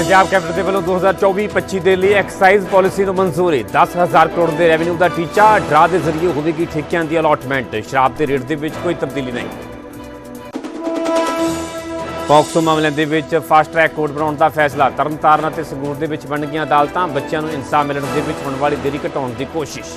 Punjab cabinet ਦੇ ਵੱਲੋਂ 2024-25 ਦੇ ਲਈ ਐਕਸਾਈਜ਼ ਪਾਲਿਸੀ ਨੂੰ ਮਨਜ਼ੂਰੀ। 10000 ਕਰੋੜ ਦੇ ਰੈਵਨਿਊ ਦਾ ਟੀਚਾ, ਡਰਾ ਦੇ ਜ਼ਰੀਏ ਹੋਵੇਗੀ ਠੇਕਿਆਂ ਦੀ ਅਲਾਟਮੈਂਟ। ਸ਼ਰਾਬ ਦੇ ਰੇਟ ਦੇ ਵਿੱਚ ਕੋਈ ਤਬਦੀਲੀ ਨਹੀਂ। ਪੌਕਸੋ ਮਾਮਲਿਆਂ ਦੇ ਵਿੱਚ ਫਾਸਟ ਟਰੈਕ ਕੋਰਟ ਬਣਾਉਣ ਦਾ ਫੈਸਲਾ। ਤਰਨਤਾਰਨ ਅਤੇ ਸੰਗਰੂਰ ਦੇ ਵਿੱਚ ਬਣ ਗਈਆਂ ਅਦਾਲਤਾਂ, ਬੱਚਿਆਂ ਨੂੰ ਇਨਸਾਫ ਮਿਲਣ ਦੇ ਵਿੱਚ ਹੋਣ ਵਾਲੀ ਦੇਰੀ ਘਟਾਉਣ ਦੀ ਕੋਸ਼ਿਸ਼।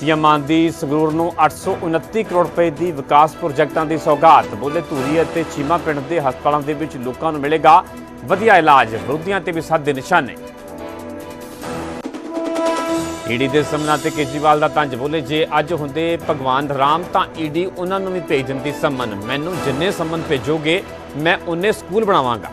ਸੀਐਮ ਮਾਨ ਦੀ ਸੰਗਰੂਰ ਨੂੰ 829 ਕਰੋੜ ਰੁਪਏ ਦੀ ਵਿਕਾਸ ਪ੍ਰੋਜੈਕਟਾਂ ਦੀ ਸੌਗਾਤ। ਬੋਲੇ ਧੂਰੀ ਅਤੇ ਚੀਮਾ ਪਿੰਡ ਦੇ ਹਸਪਤਾਲਾਂ ਦੇ ਵਿੱਚ ਲੋਕਾਂ ਨੂੰ ਮਿਲੇਗਾ ਵਧੀਆ ਇਲਾਜ। ਵਿਰੋਧੀਆਂ ਤੇ ਵੀ ਸਾਦੇ ਨਿਸ਼ਾਨੇ। ਈਡੀ ਦੇ ਸਮਨਾ ਤੇ ਕੇਜਰੀਵਾਲ ਦਾ ਤੰਜ। ਬੋਲੇ, ਜੇ ਅੱਜ ਹੁੰਦੇ ਭਗਵਾਨ ਰਾਮ ਤਾਂ ਈਡੀ ਉਹਨਾਂ ਨੂੰ ਵੀ ਭੇਜ ਦਿੰਦੀ ਸੰਮਨ। ਮੈਨੂੰ ਜਿੰਨੇ ਸੰਮਨ ਭੇਜੋਗੇ, ਮੈਂ ਉਨੇ ਸਕੂਲ ਬਣਾਵਾਂਗਾ।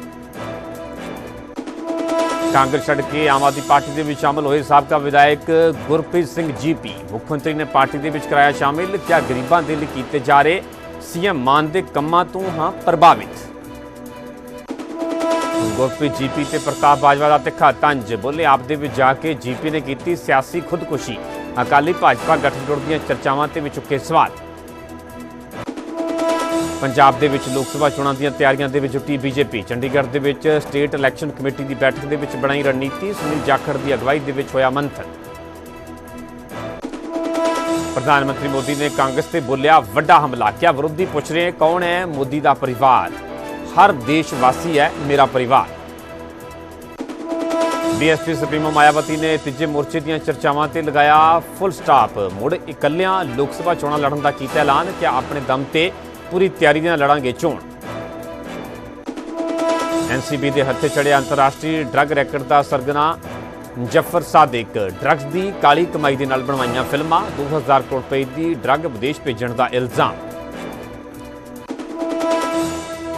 ਕਾਂਗਰਸ ਛੱਡ ਕੇ ਆਮ ਆਦਮੀ ਪਾਰਟੀ ਦੇ ਵਿੱਚ ਸ਼ਾਮਲ ਹੋਏ ਸਾਬਕਾ ਵਿਧਾਇਕ ਗੁਰਪ੍ਰੀਤ ਸਿੰਘ ਜੀਪੀ ਮੁੱਖ ਮੰਤਰੀ ਨੇ ਪਾਰਟੀ ਦੇ ਵਿੱਚ ਕਰਾਇਆ ਸ਼ਾਮਿਲ, ਕਿਹਾ ਗਰੀਬਾਂ ਦੇ ਲਈ ਕੀਤੇ ਜਾ ਰਹੇ ਸੀਐਮ ਮਾਨ ਦੇ ਕੰਮਾਂ ਤੋਂ ਹਾਂ ਪ੍ਰਭਾਵਿਤ। ਗੁਰਪ੍ਰੀਤ ਜੀਪੀ ਤੇ ਪ੍ਰਤਾਪ ਬਾਜਵਾ ਦਾ ਤਿੱਖਾ ਤੰਜ ਬੋਲੇ ਆਪ ਦੇ ਵਿੱਚ ਜਾ ਕੇ ਜੀਪੀ ਨੇ ਕੀਤੀ ਸਿਆਸੀ ਖੁਦਕੁਸ਼ੀ। ਅਕਾਲੀ ਭਾਜਪਾ ਗਠਜੋੜ ਦੀਆਂ ਚਰਚਾਵਾਂ ਤੇ ਵੀ ਚੁੱਕੇ ਸਵਾਲ। ਪੰਜਾਬ ਦੇ ਵਿੱਚ ਲੋਕ ਸਭਾ ਚੋਣਾਂ ਦੀਆਂ ਤਿਆਰੀਆਂ ਦੇ ਵਿੱਚ ਜੁਟੀ ਬੀਜੇਪੀ। ਚੰਡੀਗੜ੍ਹ ਦੇ ਵਿੱਚ ਸਟੇਟ ਇਲੈਕਸ਼ਨ ਕਮੇਟੀ ਦੀ ਬੈਠਕ ਦੇ ਵਿੱਚ ਬਣਾਈ ਰਣਨੀਤੀ, ਸੁਨੀਲ ਜਾਖੜ ਦੀ ਅਗਵਾਈ ਦੇ ਵਿੱਚ ਹੋਇਆ ਮੰਥਨ। ਪ੍ਰਧਾਨ ਮੰਤਰੀ ਮੋਦੀ ਨੇ ਕਾਂਗਰਸ ਤੇ ਬੋਲਿਆ ਵੱਡਾ ਹਮਲਾ। ਕਿਆ ਵਿਰੋਧੀ ਪੁੱਛ ਰਹੇ ਕੌਣ ਹੈ ਮੋਦੀ ਦਾ ਪਰਿਵਾਰ? ਹਰ ਦੇਸ਼ ਵਾਸੀ ਹੈ ਮੇਰਾ ਪਰਿਵਾਰ। ਬੀਐਸਪੀ ਸੁਪਰੀਮੋ ਮਾਇਆਵਤੀ ਨੇ ਤੀਜੇ ਮੋਰਚੇ ਦੀਆਂ ਚਰਚਾਵਾਂ ਤੇ ਲਗਾਇਆ ਫੁੱਲ ਸਟਾਪ ਮੁੜ ਇਕੱਲਿਆਂ ਲੋਕ ਸਭਾ ਚੋਣਾਂ ਲੜਨ ਦਾ ਕੀਤਾ ਐਲਾਨ। ਕਿ ਆਪਣੇ ਦਮ ਤੇ ਪੂਰੀ ਤਿਆਰੀ ਨਾਲ ਲੜਾਂਗੇ ਚੋਣ। ਐਨਸੀਬੀ ਦੇ ਹੱਥੇ ਚੜਿਆ ਅੰਤਰਰਾਸ਼ਟਰੀ ਡਰੱਗ ਰੈਕਟ ਦਾ ਸਰਗਨਾ ਜਫਰ ਸਾਦਿਕ। ਡਰੱਗਸ ਦੀ ਕਾਲੀ ਕਮਾਈ ਦੇ ਨਾਲ ਬਣਵਾਈਆਂ ਫਿਲਮਾਂ 2000 ਕਰੋੜ ਰੁਪਏ ਦੀ ਡਰੱਗ ਵਿਦੇਸ਼ ਭੇਜਣ ਦਾ ਇਲਜ਼ਾਮ।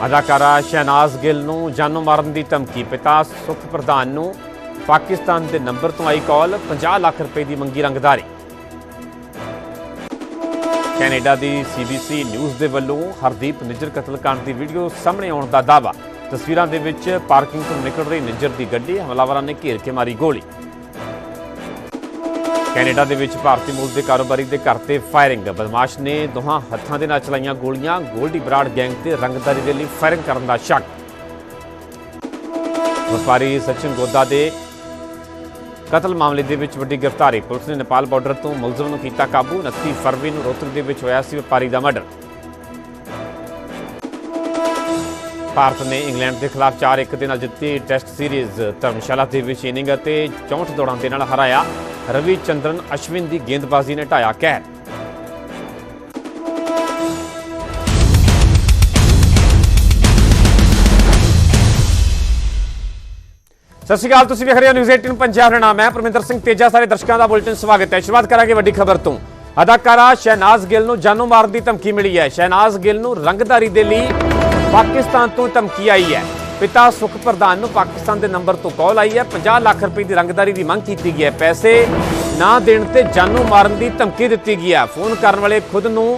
ਅਦਾਕਾਰਾ ਸ਼ਹਿਨਾਜ਼ ਗਿੱਲ ਨੂੰ ਜਾਨੋਂ ਮਾਰਨ ਦੀ ਧਮਕੀ, ਪਿਤਾ ਸੁਖ ਪ੍ਰਧਾਨ ਨੂੰ ਪਾਕਿਸਤਾਨ ਦੇ ਨੰਬਰ ਤੋਂ ਆਈ ਕਾਲ 50 ਲੱਖ ਰੁਪਏ ਦੀ ਮੰਗੀ ਰੰਗਦਾਰੀ। ਕੈਨੇਡਾ ਦੀ ਸੀਬੀਸੀ ਨਿਊਜ਼ ਦੇ ਵੱਲੋਂ ਹਰਦੀਪ ਨਿੱਜਰ ਕਤਲकांड ਦੀ ਵੀਡੀਓ ਸਾਹਮਣੇ ਆਉਣ ਦਾ ਦਾਅਵਾ। ਤਸਵੀਰਾਂ ਦੇ ਵਿੱਚ ਪਾਰਕਿੰਗ ਤੋਂ ਨਿਕਲ ਰਹੀ ਨਿੱਜਰ ਦੀ ਗੱਡੀ, ਹਮਲਾਵਰਾਂ ਨੇ ਘੇਰ ਕੇ ਮਾਰੀ ਗੋਲੀ। ਕੈਨੇਡਾ ਦੇ ਵਿੱਚ ਭਾਰਤੀ ਮੂਲ ਦੇ ਕਾਰੋਬਾਰੀ ਦੇ ਘਰ ਤੇ ਫਾਇਰਿੰਗ। ਬਦਮਾਸ਼ ਨੇ ਦੋਹਾਂ ਹੱਥਾਂ ਦੇ ਨਾਲ ਚਲਾਈਆਂ ਗੋਲੀਆਂ, ਗੋਲਡੀ ਬਰਾਡ ਗੈਂਗ ਤੇ ਰੰਗਦਾਰੀ ਦੇ ਲਈ ਫਾਇਰਿੰਗ ਕਰਨ ਦਾ ਸ਼ੱਕ। ਵਪਾਰੀ ਸਚਿਨ ਗੋਦਾ ਦੇ ਕਤਲ ਮਾਮਲੇ ਦੇ ਵਿੱਚ ਵੱਡੀ ਗ੍ਰਿਫਤਾਰੀ। ਪੁਲਿਸ ਨੇ ਨੇਪਾਲ ਬਾਰਡਰ ਤੋਂ ਮੁਲਜ਼ਮ ਨੂੰ ਕੀਤਾ ਕਾਬੂ। 29 ਫਰਵਰੀ ਨੂੰ ਰੋਹਤਕ ਦੇ ਵਿੱਚ ਹੋਇਆ ਸੀ ਵਪਾਰੀ ਦਾ ਮਰਡਰ। ਭਾਰਤ ਨੇ ਇੰਗਲੈਂਡ ਦੇ ਖਿਲਾਫ 4-1 ਦੇ ਨਾਲ ਜਿੱਤੀ ਟੈਸਟ ਸੀਰੀਜ਼। ਧਰਮਸ਼ਾਲਾ ਦੇ ਵਿੱਚ ਇਨਿੰਗ ਅਤੇ 64 ਦੌੜਾਂ ਦੇ ਨਾਲ ਹਰਾਇਆ ਰਵੀ ਚੰਦਰਨ ਅਸ਼ਵਿਨ ਦੀ ਗੇਂਦਬਾਜ਼ੀ ਨੇ ਢਾਇਆ ਕਹਿਰ ਸਤਿ ਸ਼੍ਰੀ ਅਕਾਲ, ਤੁਸੀਂ ਵੇਖ ਰਹੇ ਹੋ ਨਿਊਜ਼ 18 ਪੰਜਾਬ। ਦਾ ਨਾਮ ਹੈ ਪਰਮਿੰਦਰ ਸਿੰਘ ਤੇਜਾ। ਸਾਰੇ ਦਰਸ਼ਕਾਂ ਦਾ ਬੁਲੇਟਿਨ ਸਵਾਗਤ ਹੈ। ਸ਼ੁਰੂਆਤ ਕਰਾਂਗੇ ਵੱਡੀ ਖਬਰ ਤੋਂ। ਅਦਾਕਾਰਾ ਸ਼ਹਿਨਾਜ਼ ਗਿੱਲ ਨੂੰ ਜਾਨੋਂ ਮਾਰਨ ਦੀ ਧਮਕੀ ਮਿਲੀ ਹੈ। ਸ਼ਹਿਨਾਜ਼ ਗਿੱਲ ਨੂੰ ਰੰਗਦਾਰੀ ਦੇ ਲਈ ਪਾਕਿਸਤਾਨ ਤੋਂ ਧਮਕੀ ਆਈ ਹੈ। ਪਿਤਾ ਸੁਖ ਪ੍ਰਧਾਨ ਨੂੰ ਪਾਕਿਸਤਾਨ ਦੇ ਨੰਬਰ ਤੋਂ ਕਾਲ ਆਈ ਹੈ। 50 ਲੱਖ ਰੁਪਏ ਦੀ ਰੰਗਦਾਰੀ ਦੀ ਮੰਗ ਕੀਤੀ ਗਈ ਹੈ। ਪੈਸੇ ਨਾ ਦੇਣ ਤੇ ਜਾਨੋਂ ਮਾਰਨ ਦੀ ਧਮਕੀ ਦਿੱਤੀ ਗਈ ਹੈ। ਫੋਨ ਕਰਨ ਵਾਲੇ ਖੁਦ ਨੂੰ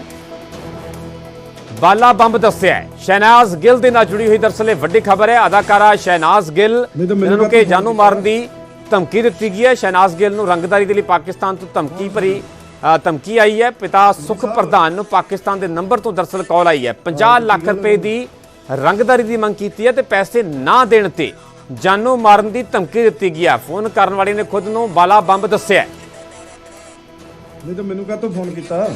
ਬਾਲਾ ਬੰਬ ਦੱਸਿਆ ਸ਼ਹਿਨਾਜ਼ ਗਿੱਲ ਦੇ ਨਾਲ ਜੁੜੀ ਹੋਈ ਦਰਸਲ ਵੱਡੀ ਖਬਰ ਹੈ। ਅਦਾਕਾਰਾ ਸ਼ਹਿਨਾਜ਼ ਗਿੱਲ ਤਾਂ ਨੂੰ ਕਿ ਜਾਨੋਂ ਮਾਰਨ ਦੀ ਧਮਕੀ ਦਿੱਤੀ ਗਈ ਹੈ। ਸ਼ਹਿਨਾਜ਼ ਗਿੱਲ ਨੂੰ ਰੰਗਦਾਰੀ ਦੇ ਲਈ ਪਾਕਿਸਤਾਨ ਤੋਂ ਧਮਕੀ ਭਰੀ ਧਮਕੀ ਆਈ ਹੈ। ਪਿਤਾ ਸੁਖ ਪ੍ਰਧਾਨ ਨੂੰ ਪਾਕਿਸਤਾਨ ਦੇ ਨੰਬਰ ਤੋਂ ਦਰਸਲ ਕਾਲ ਆਈ ਹੈ। 50 ਲੱਖ ਰੁਪਏ ਦੀ ਰੰਗਦਾਰੀ ਦੀ ਮੰਗ ਕੀਤੀ ਹੈ ਤੇ ਪੈਸੇ ਨਾ ਦੇਣ ਤੇ ਜਾਨੋਂ ਮਾਰਨ ਦੀ ਧਮਕੀ ਦਿੱਤੀ ਗਈ ਹੈ। ਫੋਨ ਕਰਨ ਵਾਲੇ ਨੇ ਖੁਦ ਨੂੰ ਬਾਲਾ ਬੰਬ ਦੱਸਿਆ। ਨਹੀਂ ਤਾਂ ਮੈਨੂੰ ਕਾਹਤੋਂ ਫੋਨ ਕੀਤਾ?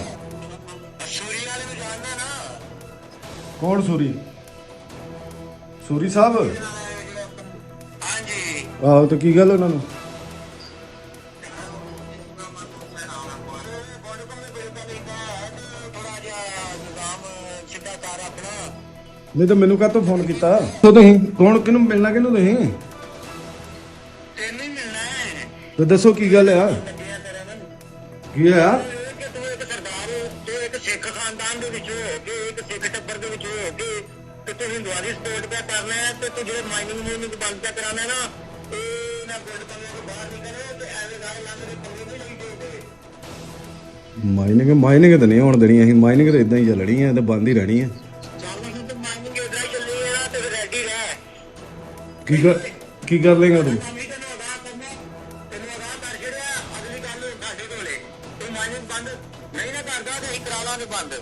ਕੌਣ ਸੂਰੀ? ਸੂਰੀ ਸਾਹਿਬ? ਹਾਂਜੀ। ਆਹੋ ਤਾਂ ਕੀ ਗੱਲ ਉਹਨਾਂ ਨੂੰ? ਨਹੀਂ ਤਾਂ ਮੈਨੂੰ ਕਾਹਤੋਂ ਫੋਨ ਕੀਤਾ? ਤੋ ਤੁਸੀਂ? ਕੌਣ ਕਿਹਨੂੰ ਮਿਲਣਾ ਕਿਹਨੂੰ ਤੁਸੀਂ? ਤੈਨੂੰ ਹੀ ਮਿਲਣਾ ਹੈ। ਤੇ ਦੱਸੋ ਕੀ ਗੱਲ ਆ? ਕੀ ਆ ਤੇ ਤੂੰ ਹਿੰਦੂਆਂ ਦੀ ਸਪੋਰਟ ਪਿਆ ਕਰਨਾ ਹੈ ਤੇ ਤੂੰ ਜਿਹੜੇ ਮਾਈਨਿੰਗ ਮੂਵਮੈਂਟ ਬੰਦ ਪਿਆ ਕਰਾਣਾ ਹੈ ਨਾ ਇਹ ਨਾ ਪਿੰਡ ਤੋਂ ਬਾਹਰ ਨਿਕਲੇ ਤੇ ਐਵੇਂ ਗੱਲ ਲੰਘ ਦੇ ਪੰਗੇ ਨਹੀਂ ਲਈ ਦੋਗੇ ਮਾਈਨਿੰਗ ਮਾਈਨਿੰਗ ਤਾਂ ਨਹੀਂ ਹੋਣ ਦੇਣੀ ਅਸੀਂ ਮਾਈਨਿੰਗ ਤਾਂ ਇਦਾਂ ਹੀ ਚੱਲਣੀ ਹੈ ਤੇ ਬੰਦ ਹੀ ਰਹਿਣੀ ਹੈ। ਕੀ ਕਰ ਕੀ ਕਰ ਲੇਗਾ ਤੂੰ? ਮਾਈਨਿੰਗ ਬੰਦ ਨਹੀਂ ਨਾ ਕਰਦਾ ਤੇ ਕਰਾ ਲਾਂਗੇ ਬੰਦ।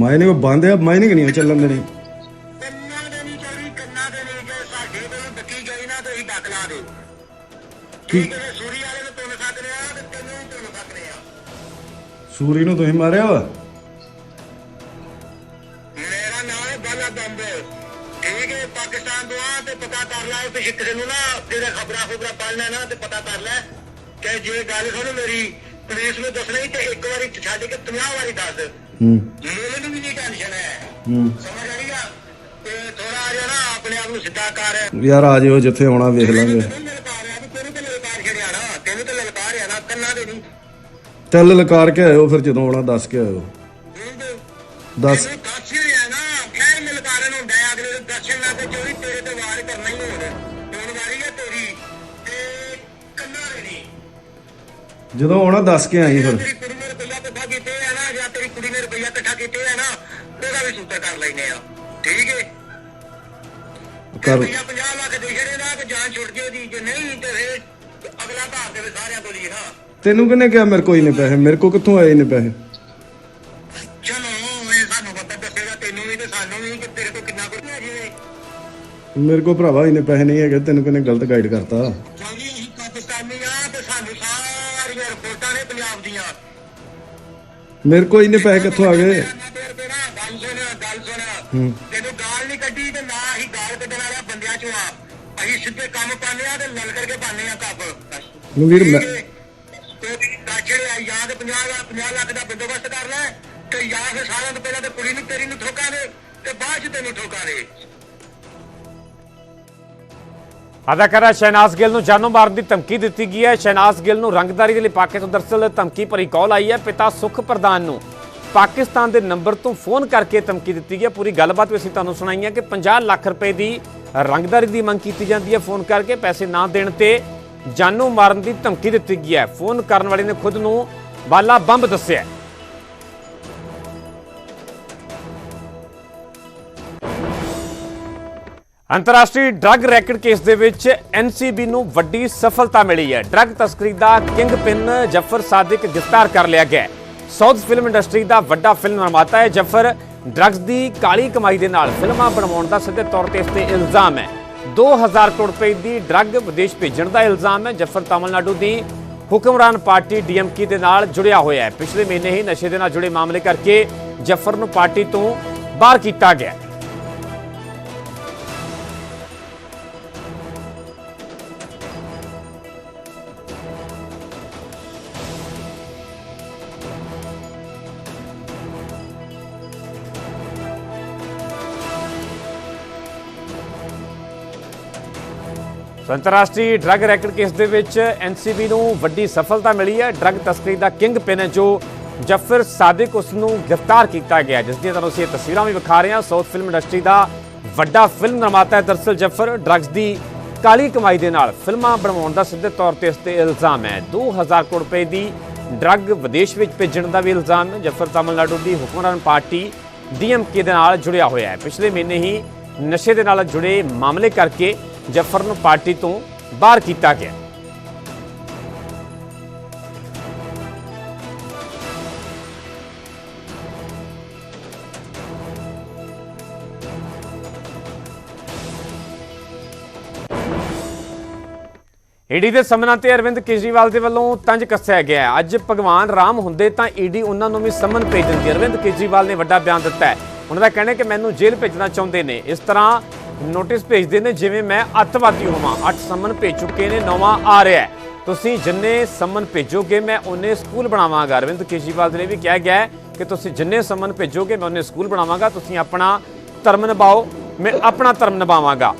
ਮਾਈਨਿੰਗ ਬੰਦ ਹੈ ਮਾਈਨਿੰਗ ਨਹੀਂ ਚੱਲਣ ਦੇਣੀ। ਕੀ? ਕਿਸੇ ਸੂਰੀ ਵਾਲੇ ਨੂੰ ਤੁੰਨ ਸਕਦੇ ਆ ਤੇ ਤੈਨੂੰ ਵੀ ਤੁੰਨ ਸਕਦੇ ਆ ਸੂਰੀ ਨੂੰ ਤੁਸੀਂ ਮਾਰਿਆ ਵਾ? ਮੇਰਾ ਨਾਮ ਹੈ ਬਾਲਾ ਬੰਬ ਠੀਕ ਹੈ ਪਾਕਿਸਤਾਨ ਤੋਂ ਆ ਤੇ ਪਤਾ ਕਰ ਲੈ ਤੇ ਕਿਸੇ ਨੂੰ ਨਾ ਜਿਹੜੇ ਖਬਰਾਂ ਖਬਰਾਂ ਪੜ੍ਹਨਾ ਨਾ ਤੇ ਪਤਾ ਕਰ ਲੈ। ਕਿ ਜੇ ਗੱਲ ਸੁਣ ਮੇਰੀ ਪੁਲਿਸ ਨੂੰ ਦੱਸਣੀ ਤੇ ਇੱਕ ਵਾਰੀ ਛੱਡ ਕੇ 50 ਵਾਰੀ ਦੱਸ। ਹੂੰ। ਮੈਨੂੰ ਵੀ ਨਹੀਂ ਟੈਨਸ਼ਨ ਹੈ। ਹੂੰ। ਸਮਝ ਆ ਗਿਆ ਤੇ ਥੋੜਾ ਜਿਹਾ ਨਾ ਆਪਣੇ ਆਪ ਨੂੰ ਸਿੱਧਾ ਕਰ। ਯਾਰ ਆ ਜਿਓ ਜਿੱਥੇ ਆਉਣਾ ਵੇਖ ਲਾਂਗੇ। ਚੱਲ ਲਕਾਰ ਕੇ ਆਇਓ ਫਿਰ ਜਦੋਂ ਆਉਣਾ ਦੱਸ ਕੇ ਆਇਓ। ਦੱਸ। ਤੈਨੂੰ ਦੱਸ ਹੀ ਰਿਹਾ ਨਾ ਖੈਰ ਕਰ। ਰੁਪਈਆ 50 ਲੱਖ ਦੇ ਛੜੇ ਨਾ ਕਿ ਜਾਨ ਛੁੱਟ ਜੇ ਉਹਦੀ ਜੇ ਨਹੀਂ ਤੇ ਫਿਰ ਅਗਲਾ ਧਾਰ ਦੇਵੇ ਸਾਰਿਆਂ ਕੋਲ ਹੀ ਨਾ ਤੈਨੂੰ ਕਿਹਨੇ ਕਿਹਾ ਮੇਰੇ ਕੋਲ ਹੀ ਨੇ ਪੈਸੇ? ਮੇਰੇ ਕੋਲ ਕਿੱਥੋਂ ਆਏ ਨੇ ਪੈਸੇ? ਚਲੋ ਇਹ ਸਾਨੂੰ ਪਤਾ ਦੱਸੇਗਾ ਤੈਨੂੰ ਵੀ ਤੇ ਸਾਨੂੰ ਵੀ ਕਿ ਤੇਰੇ ਤੋਂ ਕਿੰਨਾ ਕੁਝ ਹੈ ਜਿਵੇਂ। ਮੇਰੇ ਕੋਲ ਭਰਾਵਾ ਇਹਨੇ ਪੈਸੇ ਨਹੀਂ ਹੈਗੇ ਤੈਨੂੰ ਕਿਹਨੇ ਗਲਤ ਗਾਈਡ ਕਰਤਾ? ਕਿਉਂਕਿ ਅਸੀਂ ਪਾਕਿਸਤਾਨੀ ਆ ਤੇ ਸਾਨੂੰ ਸਾਰੀਆਂ ਰਿਪੋਰਟਾਂ ਨੇ ਪੰਜਾਬ ਦੀਆਂ। ਮੇਰੇ ਕੋਲ ਇਹਨੇ ਪੈਸੇ ਕਿੱਥੋਂ ਆ ਗਏ? ਗੱਲ ਸੁਣ ਗੱਲ ਸੁਣ। ਹੂੰ। ਨੂੰ ਵੀਰ ਮੈਂ ਤੇ ਆ ਜਾਂ 50 ਲੱਖ 50 ਲੱਖ ਦਾ ਬੰਦੋਬਸਤ ਕਰ ਲੈ ਤੇ ਜਾਂ ਫਿਰ ਸਾਰਿਆਂ ਤੋਂ ਪਹਿਲਾਂ ਤੇ ਕੁੜੀ ਨੂੰ ਤੇਰੀ ਨੂੰ ਠੋਕਾ ਦੇ ਤੇ ਬਾਅਦ ਚ ਤੈਨੂੰ ਠੋਕਾ ਦੇ ਅਦਾਕਾਰਾ ਸ਼ਹਿਨਾਜ਼ ਗਿੱਲ ਨੂੰ ਜਾਨੋਂ ਮਾਰਨ ਦੀ ਧਮਕੀ ਦਿੱਤੀ ਗਈ ਹੈ। ਸ਼ਹਿਨਾਜ਼ ਗਿੱਲ ਨੂੰ ਰੰਗਦਾਰੀ ਦੇ ਲਈ ਪਾਕਿਸਤਾਨ ਤੋਂ ਦਰਸਲ ਧਮਕੀ ਭਰੀ ਕਾਲ ਆਈ ਹੈ। ਪਿਤਾ ਸੁਖ ਪ੍ਰਧਾਨ ਨੂੰ ਪਾਕਿਸਤਾਨ ਦੇ ਨੰਬਰ ਤੋਂ ਫੋਨ ਕਰਕੇ ਧਮਕੀ ਦਿੱਤੀ ਗਈ ਹੈ। ਪੂਰੀ ਗੱਲਬਾਤ ਵੀ ਅਸੀਂ ਤੁਹਾਨੂੰ ਸੁਣਾਈ ਹੈ ਕਿ 50 ਲੱਖ ਰੁਪਏ ਦੀ ਰੰਗਦਾਰੀ ਦੀ ਮੰਗ ਕੀਤੀ ਜਾਂਦੀ ਹੈ। ਫੋਨ ਕਰਕੇ ਪੈਸੇ ਨਾ ਦੇਣ ਤੇ ਜਾਨੂ ਮਾਰਨ ਦੀ ਧਮਕੀ ਦਿੱਤੀ ਗਈ ਹੈ। ਫੋਨ ਕਰਨ ਵਾਲੇ ਨੇ ਖੁਦ ਨੂੰ ਬਾਲਾ ਬੰਬ ਦੱਸਿਆ ਅੰਤਰਰਾਸ਼ਟਰੀ ਡਰੱਗ ਰੈਕਟ ਕੇਸ ਦੇ ਵਿੱਚ ਐਨਸੀਬੀ ਨੂੰ ਵੱਡੀ ਸਫਲਤਾ ਮਿਲੀ ਹੈ। ਡਰੱਗ ਤਸਕਰੀ ਦਾ ਕਿੰਗ ਪਿਨ ਜਫਰ ਸਾਦਿਕ ਗ੍ਰਿਫਤਾਰ ਕਰ ਲਿਆ ਗਿਆ ਸਾਊਥ ਫਿਲਮ ਇੰਡਸਟਰੀ ਦਾ ਵੱਡਾ ਫਿਲਮ ਨਿਰਮਾਤਾ ਹੈ ਜਫਰ। ਡਰੱਗਸ ਦੀ ਕਾਲੀ ਕਮਾਈ ਦੇ ਨਾਲ ਫਿਲਮਾਂ ਬਣਾਉਣ ਦਾ ਸਿੱਧੇ ਤੌਰ ਤੇ ਇਸ ਤੇ ਇਲਜ਼ਾਮ ਹੈ। 2000 ਕਰੋੜ ਰੁਪਏ ਦੀ ਡਰੱਗ ਵਿਦੇਸ਼ ਭੇਜਣ ਦਾ ਇਲਜ਼ਾਮ ਹੈ। ਜਫਰ ਤਾਮਿਲਨਾਡੂ ਦੀ ਹੁਕਮਰਾਨ ਪਾਰਟੀ ਡੀਐਮਕੇ ਦੇ ਨਾਲ ਜੁੜਿਆ ਹੋਇਆ ਹੈ। ਪਿਛਲੇ ਮਹੀਨੇ ਹੀ ਨਸ਼ੇ ਦੇ ਨਾਲ ਜੁੜੇ ਮਾਮਲੇ ਕਰਕੇ ਜਫਰ ਨੂੰ ਪਾਰਟੀ ਤੋਂ ਬਾਹਰ ਕੀਤਾ ਗਿਆ ਅੰਤਰਰਾਸ਼ਟਰੀ ਡਰੱਗ ਰੈਕਟ ਕੇਸ ਦੇ ਵਿੱਚ ਐਨਸੀਬੀ ਨੂੰ ਵੱਡੀ ਸਫਲਤਾ ਮਿਲੀ ਹੈ। ਡਰੱਗ ਤਸਕਰੀ ਦਾ ਕਿੰਗ ਪਿਨ ਹੈ, ਜੋ ਜਫਰ ਸਾਦਿਕ ਉਸ ਨੂੰ ਗ੍ਰਿਫਤਾਰ ਕੀਤਾ ਗਿਆ ਜਿਸ ਦੀਆਂ ਤੁਹਾਨੂੰ ਅਸੀਂ ਇਹ ਤਸਵੀਰਾਂ ਵੀ ਵਿਖਾ ਰਹੇ ਹਾਂ। ਸਾਊਥ ਫਿਲਮ ਇੰਡਸਟਰੀ ਦਾ ਵੱਡਾ ਫਿਲਮ ਨਿਰਮਾਤਾ ਹੈ। ਦਰਸਲ ਜਫਰ ਡਰੱਗਸ ਦੀ ਕਾਲੀ ਕਮਾਈ ਦੇ ਨਾਲ ਫਿਲਮਾਂ ਬਣਾਉਣ ਦਾ ਸਿੱਧੇ ਤੌਰ ਤੇ ਇਸ ਤੇ ਇਲਜ਼ਾਮ ਹੈ। 2000 ਕਰੋੜ ਰੁਪਏ ਦੀ ਡਰੱਗ ਵਿਦੇਸ਼ ਵਿੱਚ ਭੇਜਣ ਦਾ ਵੀ ਇਲਜ਼ਾਮ ਹੈ ਜਫਰ ਤਾਮਿਲਨਾਡੂ ਦੀ ਹੁਕਮਰਾਨ ਪਾਰਟੀ ਡੀਐਮਕੇ ਦੇ ਨਾਲ ਜੁੜਿਆ ਹੋਇਆ ਹੈ। ਪਿਛਲੇ ਮਹੀਨੇ ਹੀ ਨਸ਼ੇ ਦੇ ਨਾਲ ਜੁੜੇ ਮਾਮਲੇ ਕਰਕੇ ਜਫਰ ਨੂੰ ਪਾਰਟੀ ਤੋਂ ਬਾਹਰ ਕੀਤਾ ਗਿਆ। ਈਡੀ ਦੇ ਸਮਨਾਂ ਤੇ ਅਰਵਿੰਦ ਕੇਜਰੀਵਾਲ ਦੇ ਵੱਲੋਂ ਤੰਜ ਕੱਸਿਆ ਗਿਆ ਅੱਜ ਭਗਵਾਨ ਰਾਮ ਹੁੰਦੇ ਤਾਂ ਈਡੀ ਉਹਨਾਂ ਨੂੰ ਵੀ ਸਮਨ ਭੇਜ ਦਿੰਦੀ ਅਰਵਿੰਦ ਕੇਜਰੀਵਾਲ ਨੇ ਵੱਡਾ ਬਿਆਨ ਦਿੱਤਾ ਹੈ। ਉਹਨਾਂ ਦਾ ਕਹਿਣਾ ਹੈ ਕਿ ਮੈਨੂੰ ਜੇਲ੍ਹ ਭੇਜਣਾ ਚਾਹੁੰਦੇ ਨੇ। ਇਸ ਤਰ੍ਹਾਂ ਨੋਟਿਸ ਭੇਜਦੇ ਨੇ ਜਿਵੇਂ ਮੈਂ ਅੱਤਵਾਦੀ ਹੋਵਾਂ। ਅੱਠ ਸਮਨ ਭੇਜ ਚੁੱਕੇ ਨੇ, ਨੌਵਾਂ ਆ ਰਿਹਾ ਹੈ। ਤੁਸੀਂ ਜਿੰਨੇ ਸਮਨ ਭੇਜੋਗੇ, ਮੈਂ ਉਹਨੇ ਸਕੂਲ ਬਣਾਵਾਂਗਾ। ਅਰਵਿੰਦ ਕੇਜਰੀਵਾਲ ਦੇ ਨੇ ਵੀ ਕਿਹਾ ਗਿਆ ਹੈ ਕਿ ਤੁਸੀਂ ਜਿੰਨੇ ਸਮਨ ਭੇਜੋਗੇ, ਮੈਂ ਉਹਨੇ ਸਕੂਲ ਬਣਾਵਾਂਗਾ। ਤੁਸੀਂ ਆਪਣਾ ਧਰਮ ਨਿਭਾਓ, ਮੈਂ ਆਪਣਾ ਧਰਮ ਨਿਭਾਵਾਂਗਾ।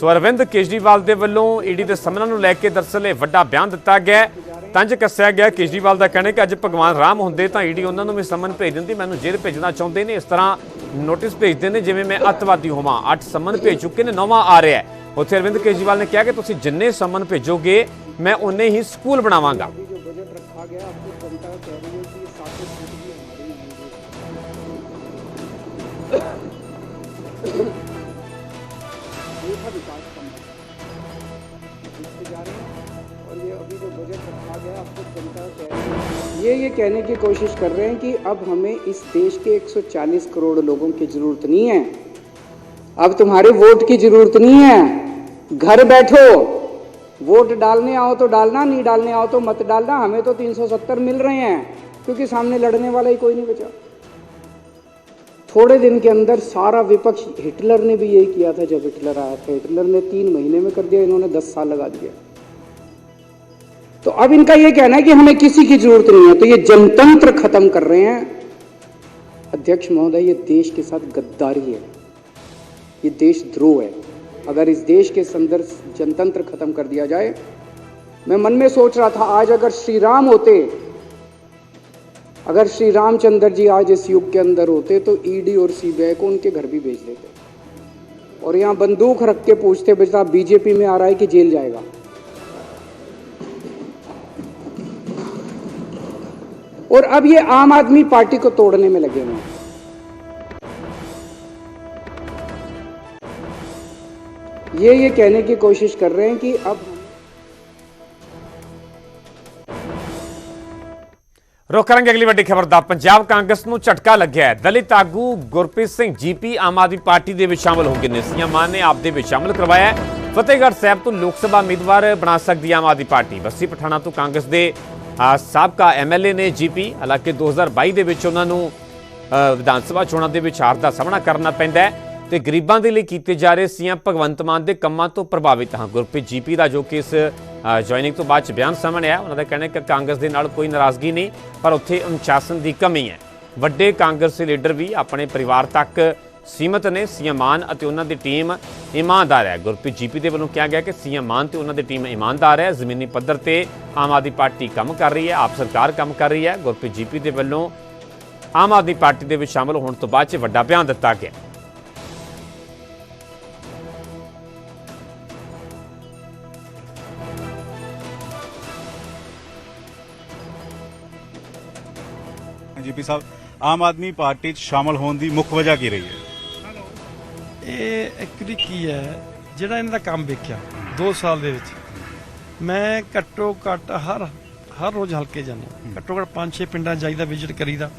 ਸੋ ਅਰਵਿੰਦ ਕੇਜਰੀਵਾਲ ਦੇ ਵੱਲੋਂ ਈਡੀ ਦੇ ਸਮਨਾਂ ਨੂੰ ਲੈ ਕੇ ਦਰਸਲ ਇਹ ਵੱਡਾ ਬਿਆਨ ਦਿੱਤਾ ਗਿਆ ਤੰਜ ਕੱਸਿਆ ਗਿਆ, ਕੇਜਰੀਵਾਲ ਦਾ ਕਹਿਣਾ ਕਿ ਅੱਜ ਭਗਵਾਨ ਰਾਮ ਹੁੰਦੇ ਤਾਂ ਈਡੀ ਉਹਨਾਂ ਨੂੰ ਵੀ ਸਮਨ ਭੇਜ ਦਿੰਦੀ। ਮੈਨੂੰ ਜੇਲ੍ਹ ਭੇਜਣਾ ਚਾਹੁੰਦੇ ਨੇ। ਇਸ ਤਰ੍ਹਾਂ ਨੋਟਿਸ ਭੇਜਦੇ ਨੇ, ਜਿਵੇਂ ਮੈਂ ਅਤਵਾਦੀ ਹੋਵਾਂ, ਅੱਠ ਸਮਨ ਭੇਜ ਚੁੱਕੇ ਨੇ ਨਵਾਂ ਆ ਰਿਹਾ ਹੈ। ਉੱਥੇ ਅਰਵਿੰਦ ਕੇਜਰੀਵਾਲ ਨੇ ਕਿਹਾ ਕਿ ਤੁਸੀਂ ਜਿੰਨੇ ਸਮਨ ਭੇਜੋਗੇ, ਮੈਂ ਉਨੇ ਹੀ ਸਕੂਲ ਬਣਾਵਾਂਗਾ। और ये अभी जो बजट गया जनता कह ये ये कहने की कोशिश कर रहे हैं कि अब हमें इस देश के 140 करोड़ लोगों की ज़रूरत नहीं है। अब तुम्हारे वोट की ज़रूरत नहीं है। घर बैठो। वोट डालने आओ तो डालना, नहीं डालने आओ तो मत डालना। हमें तो 370 मिल रहे हैं, क्योंकि सामने लड़ने वाला ही कोई नहीं बचा। थोड़े दिन के अंदर सारा विपक्ष, हिटलर ने भी यही किया था जब हिटलर आया था। हिटलर ने तीन महीने में कर दिया, इन्होंने दस साल लगा दिया तो अब इनका यह कहना है कि हमें किसी की ज़रूरत नहीं है तो ये जनतंत्र खत्म कर रहे हैं। अध्यक्ष महोदय, ये देश के साथ गद्दारी है। ये देशद्रोह है। अगर इस देश के संदर्भ जनतंत्र खत्म कर दिया जाए, मैं मन में सोच रहा था, आज अगर श्री राम होते, अगर श्री रामचंद्र जी आज इस युग के अंदर होते तो ईडी और सीबीआई को उनके घर भी भेज देते। और यहाँ बंदूक रख के पूछते, बेटा बीजेपी में आ रहा है कि जेल जाएगा? और अब ये आम आदमी पार्टी को तोड़ने में लगे हुए हैं ये ये कहने की कोशिश कर रहे हैं कि अब हम ਰੁਕ ਕਰਾਂਗੇ ਅਗਲੀ ਵੱਡੀ ਖਬਰ ਦਾ ਪੰਜਾਬ ਕਾਂਗਰਸ ਨੂੰ ਝਟਕਾ ਲੱਗਿਆ ਹੈ ਦਲਿਤ ਆਗੂ ਗੁਰਪ੍ਰੀਤ ਸਿੰਘ ਜੀਪੀ ਆਮ ਆਦਮੀ ਪਾਰਟੀ ਦੇ ਵਿੱਚ ਸ਼ਾਮਲ ਹੋ ਗਏ ਨੇ ਸੀਐਮ ਮਾਨ ਨੇ ਆਪ ਦੇ ਵਿੱਚ ਸ਼ਾਮਲ ਕਰਵਾਇਆ ਹੈ ਫਤਿਹਗੜ੍ਹ ਸਾਹਿਬ ਤੋਂ ਲੋਕ ਸਭਾ ਉਮੀਦਵਾਰ ਬਣਾ ਸਕਦੀ ਹੈ ਆਮ ਆਦਮੀ ਪਾਰਟੀ ਬੱਸੀ ਪਠਾਣਾ ਤੋਂ ਕਾਂਗਰਸ ਦੇ ਅ, ਸਾਬਕਾ ਐਮਐਲਏ ਨੇ ਜੀਪੀ, ਹਾਲਾਂਕਿ 2022 ਦੇ ਵਿੱਚ ਉਹਨਾਂ ਨੂੰ ਵਿਧਾਨ ਸਭਾ ਚੋਣਾਂ ਦੇ ਵਿੱਚ ਹਾਰ ਦਾ ਸਾਹਮਣਾ ਕਰਨਾ ਪੈਂਦਾ ਹੈ ਤੇ ਗਰੀਬਾਂ ਦੇ ਲਈ ਕੀਤੇ ਜਾ ਰਹੇ ਸੀਐਮ ਭਗਵੰਤ ਮਾਨ ਦੇ ਕੰਮਾਂ ਤੋਂ ਪ੍ਰਭਾਵਿਤ ਹਾਂ। ਗੁਰਪ੍ਰੀਤ ਜੀਪੀ ਦਾ ਜੋ ਕਿ ਇਸ ਜੁਆਇਨਿੰਗ ਤੋਂ ਬਾਅਦ ਚ ਬਿਆਨ ਸਾਹਮਣੇ ਆਇਆ, ਉਹਨਾਂ ਦਾ ਕਹਿਣਾ ਹੈ ਕਿ ਕਾਂਗਰਸ ਦੇ ਨਾਲ ਕੋਈ ਨਾਰਾਜ਼ਗੀ ਨਹੀਂ, ਪਰ ਉੱਥੇ ਅਨੁਸ਼ਾਸਨ ਦੀ ਕਮੀ ਹੈ। ਵੱਡੇ ਕਾਂਗਰਸੀ ਲੀਡਰ ਵੀ ਆਪਣੇ ਪਰਿਵਾਰ ਤੱਕ ਸੀਮਤ ਨੇ, ਸੀਐਮ ਮਾਨ ਅਤੇ ਉਹਨਾਂ ਦੀ ਟੀਮ ਇਮਾਨਦਾਰ ਹੈ। ਗੁਰਪ੍ਰੀਤ ਜੀਪੀ ਦੇ ਵੱਲੋਂ ਕਿਹਾ ਗਿਆ ਕਿ ਸੀਐਮ ਮਾਨ ਤੇ ਉਹਨਾਂ ਦੀ ਟੀਮ ਇਮਾਨਦਾਰ ਹੈ। ਜ਼ਮੀਨੀ ਪੱਧਰ ਤੇ ਆਮ ਆਦਮੀ ਪਾਰਟੀ ਕੰਮ ਕਰ ਰਹੀ ਹੈ, ਆਪ ਸਰਕਾਰ ਕੰਮ ਕਰ ਰਹੀ ਹੈ। ਗੁਰਪ੍ਰੀਤ ਜੀਪੀ ਦੇ ਵੱਲੋਂ ਆਮ ਆਦਮੀ ਪਾਰਟੀ ਦੇ ਵਿੱਚ ਸ਼ਾਮਲ ਹੋਣ ਤੋਂ ਬਾਅਦ ਚ ਵੱਡਾ ਬਿਆਨ ਦਿੱਤਾ ਗਿਆ। ਜੀਪੀ ਸਾਹਿਬ, ਆਮ ਆਦਮੀ ਪਾਰਟੀ 'ਚ ਸ਼ਾਮਲ ਹੋਣ ਦੀ ਮੁੱਖ ਵਜ੍ਹਾ ਕੀ ਰਹੀ ਹੈ? ਇਹ ਐਕਚੁਅਲੀ ਕੀ ਹੈ? ਜਿਹੜਾ ਇਹਨਾਂ ਦਾ ਕੰਮ ਵੇਖਿਆ 2 ਸਾਲ ਦੇ ਵਿੱਚ। ਮੈਂ ਘੱਟੋ ਘੱਟ ਹਰ ਹਰ ਰੋਜ਼ ਹਲਕੇ ਜਾਂਦਾ ਘੱਟੋ ਘੱਟ 5-6 ਪਿੰਡਾਂ ਜਾਈਦਾ ਵਿਜ਼ਿਟ ਕਰੀਦਾ।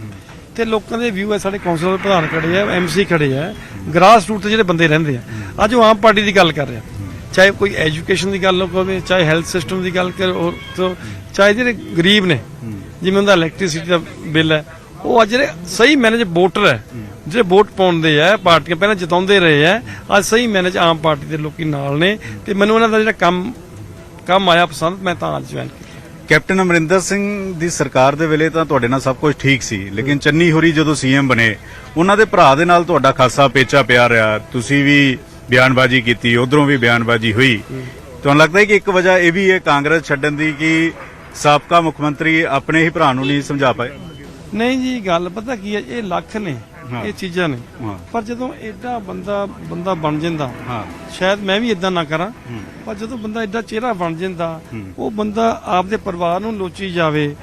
ਤੇ ਲੋਕਾਂ ਦੇ ਵਿਊ ਹੈ ਸਾਡੇ ਕੌਂਸਲਰ ਪ੍ਰਧਾਨ ਖੜੇ ਆ ਐਮਸੀ ਖੜੇ ਆ ਗ੍ਰਾਸ ਰੂਟ ਤੇ ਜਿਹੜੇ ਬੰਦੇ ਰਹਿੰਦੇ ਆ। ਅੱਜ ਉਹ ਆਮ ਪਾਰਟੀ ਦੀ ਗੱਲ ਕਰ ਰਿਹਾ। ਚਾਹੇ ਕੋਈ ਐਜੂਕੇਸ਼ਨ ਦੀ ਗੱਲ ਹੋਵੇ ਚਾਹੇ ਹੈਲਥ ਸਿਸਟਮ ਦੀ ਗੱਲ ਕਰ ਚਾਹੇ ਜਿਹੜੇ ਗਰੀਬ ਨੇ। ਜਿਵੇਂ ਉਹਦਾ ਇਲੈਕਟ੍ਰਿਸਿਟੀ ਦਾ ਬਿੱਲ ਹੈ। ਉਹ ਅੱਜ ਜਿਹੜੇ ਸਹੀ ਮੈਨੇਜ ਵੋਟਰ ਹੈ। ਜਿਹੜੇ ਵੋਟ ਪਾਉਂਦੇ ਆ ਪਾਰਟੀਆਂ ਪਹਿਲਾਂ ਜਿਤਾਉਂਦੇ ਰਹੇ ਆ ਅੱਜ ਸਹੀ ਮੈਨੇਜ ਆਮ ਪਾਰਟੀ ਦੇ ਲੋਕੀ ਨਾਲ ਨੇ ਤੇ ਮੈਨੂੰ ਉਹਨਾਂ ਦਾ ਜਿਹੜਾ ਕੰਮ ਕੰਮ ਆਇਆ ਪਸੰਦ ਮੈਂ ਤਾਂ ਅੱਜ ਜੁਆਇਨ ਕੀਤਾ। ਕੈਪਟਨ ਅਮਰਿੰਦਰ ਸਿੰਘ ਦੀ ਸਰਕਾਰ ਦੇ ਵੇਲੇ ਤਾਂ ਤੁਹਾਡੇ ਨਾਲ ਸਭ ਕੁਝ ਠੀਕ ਸੀ ਲੇਕਿਨ ਚੰਨੀ ਹੋਰੀ ਜਦੋਂ ਸੀਐਮ ਬਣੇ ਉਹਨਾਂ ਦੇ ਭਰਾ ਦੇ ਨਾਲ ਤੁਹਾਡਾ ਖਾਸਾ ਪੇਚਾ ਪਿਆ ਰਿਹਾ ਤੁਸੀਂ ਵੀ ਬਿਆਨਬਾਜ਼ੀ ਕੀਤੀ ਉਧਰੋਂ ਵੀ ਬਿਆਨਬਾਜ਼ੀ ਹੋਈ। ਤੁਹਾਨੂੰ ਲੱਗਦਾ ਹੈ ਕਿ ਇੱਕ ਵਜ੍ਹਾ ਇਹ ਵੀ ਹੈ ਕਾਂਗਰਸ ਛੱਡਣ ਦੀ ਕਿ ਸਾਬਕਾ ਮੁੱਖ ਮੰਤਰੀ ਆਪਣੇ ਹੀ ਭਰਾ ਨੂੰ ਨਹੀਂ ਸਮਝਾ ਪਾਏ? ਨਹੀਂ ਜੀ ਗੱਲ ਪਤਾ ਕੀ ਹੈ ਇਹ ਲੱਖ ਨੇ। ਹਾਂ। ਇਹ ਚੀਜ਼ਾਂ ਨੇ। ਹਾਂ। ਪਰ ਜਦੋਂ ਐਡਾ ਬੰਦਾ ਬੰਦਾ ਬਣ ਜਾਂਦਾ ਹਾਂ। ਸ਼ਾਇਦ ਮੈਂ ਵੀ ਇਦਾਂ ਨਾ ਕਰਾਂ ਪਰ ਜਦੋਂ ਬੰਦਾ ਐਡਾ ਚਿਹਰਾ ਬਣ ਜਾਂਦਾ ਉਹ ਬੰਦਾ ਆਪਦੇ ਪਰਿਵਾਰ ਨੂੰ ਲੋਚੀ ਜਾਵੇ